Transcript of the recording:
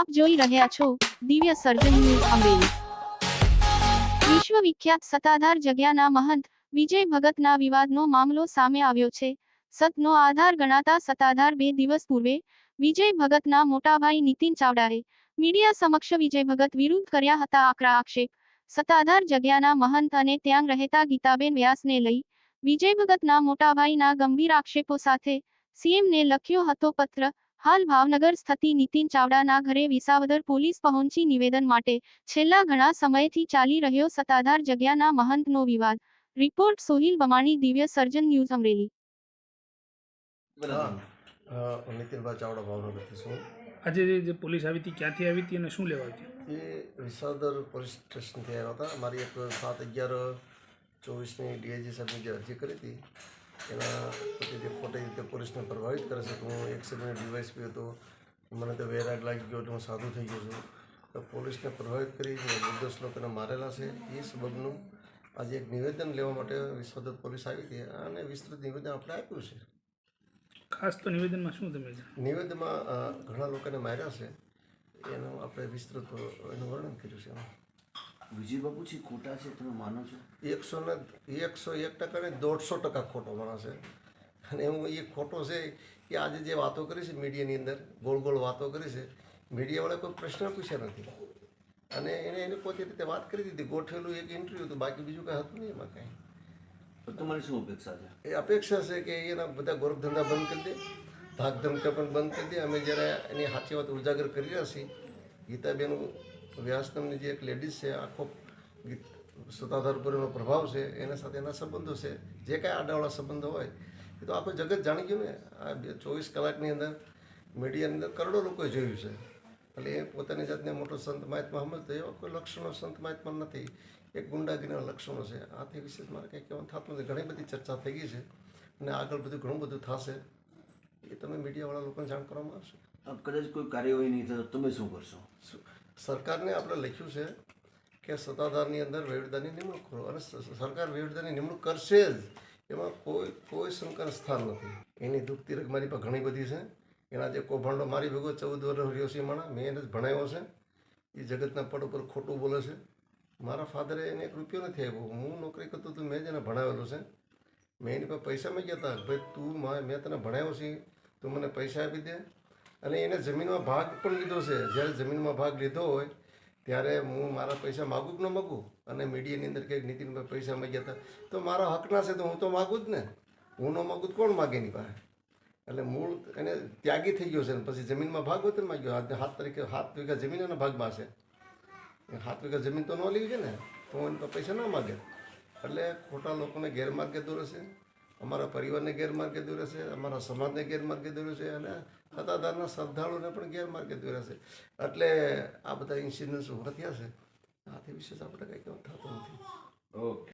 આપ જોઈ રહ્યા છો દિવ્ય સર્જન ન્યૂઝ અમરેલી વિશ્વ સત્તાધાર જગ્યાના મહંત વિજય ભગતના વિવાદનો મામલો સામે આવ્યો છે. સતનો આધાર ગણાતા સત્તાધાર બે દિવસ પૂર્વે વિજય ભગતના મોટાભાઈ નીતિન ચાવડાએ મીડિયા સમક્ષ વિજય ભગત વિરુદ્ધ કર્યા હતા આકરા આક્ષેપ. સત્તાધાર જગ્યાના મહંત અને ત્યાં રહેતા ગીતાબેન વ્યાસને લઈ વિજય ભગતના મોટાભાઈના ગંભીર આક્ષેપો સાથે સીએમને લખ્યો હતો પત્ર હાલ ભાવનગર સ્થિત નીતિન ચાવડાના ઘરે વિસાવદર પોલીસ પહોંચી નિવેદન માટે છેલ્લા ઘણા સમયથી ચાલી રહ્યો સત્તાધાર જગ્યાના મહંતનો વિવાદ. Report Sohil Bamani Divya Sarjan news Amreli. Nitinbhai Chavda ભાવનગરથી છું આજે જે- જે પોલીસ આવી હતી ક્યાંથી આવી હતી અને શું લેવા આવી એ વિસાવદર પોલીસ સ્ટેશનથી આવ્યા હતા. મારી એક સાત અગિયાર ચોવીસની ડીઆઈજી સાહેબની જે અરજી કરી હતી એના પછી જે ખોટી રીતે પોલીસને પ્રભાવિત કરે છે કે હું એક સમયે ડીવાયસપી હતો મને તો વેરાગ લાગી ગયો એટલે હું સાધુ થઈ ગયો છું. તો પોલીસને પ્રભાવિત કરી નિર્દોષ લોકોને મારેલા છે એ સબબનું આજે એક નિવેદન લેવા માટે વિસાવદર પોલીસ આવી હતી અને વિસ્તૃત નિવેદન આપણે આપ્યું છે. ખાસ તો નિવેદનમાં શું તમે નિવેદનમાં ઘણા લોકોને માર્યા છે. એનું આપણે વિસ્તૃત એનું વર્ણન કર્યું છે. એમાં વિજય છે ખોટા છે તમે માનો છો? એકસો ને એકસો એક ટકા ને દોઢસો ટકા ખોટો માણસ છે. અને હું એ ખોટો છે કે આજે જે વાતો કરી છે મીડિયાની અંદર ગોળ ગોળ વાતો કરી છે મીડિયાવાળા કોઈ પ્રશ્ન પૂછ્યા નથી. અને એને એને પોતે રીતે વાત કરી દીધી ગોઠવેલું એક ઇન્ટરવ્યૂ હતું બાકી બીજું કાંઈ હતું નહીં એમાં કાંઈ. તો તમારી શું અપેક્ષા છે? એ અપેક્ષા છે કે એના બધા ગોરખધંધા બંધ કરી દે ધાક પણ બંધ કરી દે. અમે જ્યારે એની સાચી વાત ઉજાગર કરી રહ્યા છીએ ગીતાબેન વ્યાસ નામની જે એક લેડીઝ છે આખો ગીત ઉપર એનો પ્રભાવ છે એના સાથે એના સંબંધો છે. જે કાંઈ આડાવાળા સંબંધો હોય એ તો આપણે જગત જાણી ગયું ને. આ બે ચોવીસ કલાકની અંદર મીડિયાની અંદર કરોડો લોકોએ જોયું છે. એટલે એ પોતાની જાતને મોટો સંત મહાત્મા સમજતો એવા કોઈ લક્ષણો સંત મહાત્મા નથી. એક ગુંડાગીરીના લક્ષણો છે. આથી વિશેષ મારે કંઈ કહેવાનું થતું નથી. ઘણી બધી ચર્ચા થઈ ગઈ છે અને આગળ બધું ઘણું બધું થશે. એ તમે મીડિયાવાળા લોકોને જાણ કરવામાં આવશે? કદાચ કોઈ કાર્યવાહી નહીં થતો તમે શું કરશો? શું- સરકારને આપણે લખ્યું છે કે સત્તાધારની અંદર વહીવટદારની નિમણૂક કરો. અને સરકાર વહીવટદારની નિમણૂક કરશે જ. એમાં કોઈ કોઈ શંકર સ્થાન નથી. એની દુઃખતી રગ મારી પાસે ઘણી બધી છે. એના જે કૌભાંડો મારી ભેગો ચૌદ વર્ષ રહ્યો છે માણા, મેં એને જ ભણાવ્યો છે. એ જગતના પડ ઉપર ખોટું બોલે છે. મારા ફાધરે એને એક રૂપિયો નથી આપ્યો. હું નોકરી કરતો તો મેં જ એને ભણાવેલો છે. મેં એની પાસે પૈસા માંગ્યા હતા. ભાઈ તું મેં તને ભણાવ્યો છે. તું મને પૈસા આપી દે. અને એને જમીનમાં ભાગ પણ લીધો છે. જ્યારે જમીનમાં ભાગ લીધો હોય, ત્યારે હું મારા પૈસા માગું કે ન માગું? અને મીડિયાની અંદર કંઈક નીતિનભાઈ પૈસા માગ્યા હતા. તો મારા હકના છે તો હું તો માગું જ ને. હું ન માગું કોણ માગે એની પાસે? એટલે મૂળ એને ત્યાગી થઈ ગયો છે ને પછી જમીનમાં ભાગ હોય તો માગ્યો હાથ તરીકે હાથ વીઘા જમીન એના ભાગમાં છે. હાથ વીઘા જમીન તો ન લેવી છે ને? તો હું તો પૈસા ના માગે. એટલે ખોટા લોકોને ગેરમાર્ગે દોરે છે. અમારા પરિવારને ગેરમાર્ગે દોરે છે અમારા સમાજને ગેરમાર્ગે દોરે છે અને સત્તાધારના શ્રદ્ધાળુને પણ ગેરમાર્ગે દોરે છે એટલે આ બધા ઇન્સિડન્ટ્સ ઊભા થયા છે. આથી વિશેષ આપણે કંઈ થતું નથી. ઓકે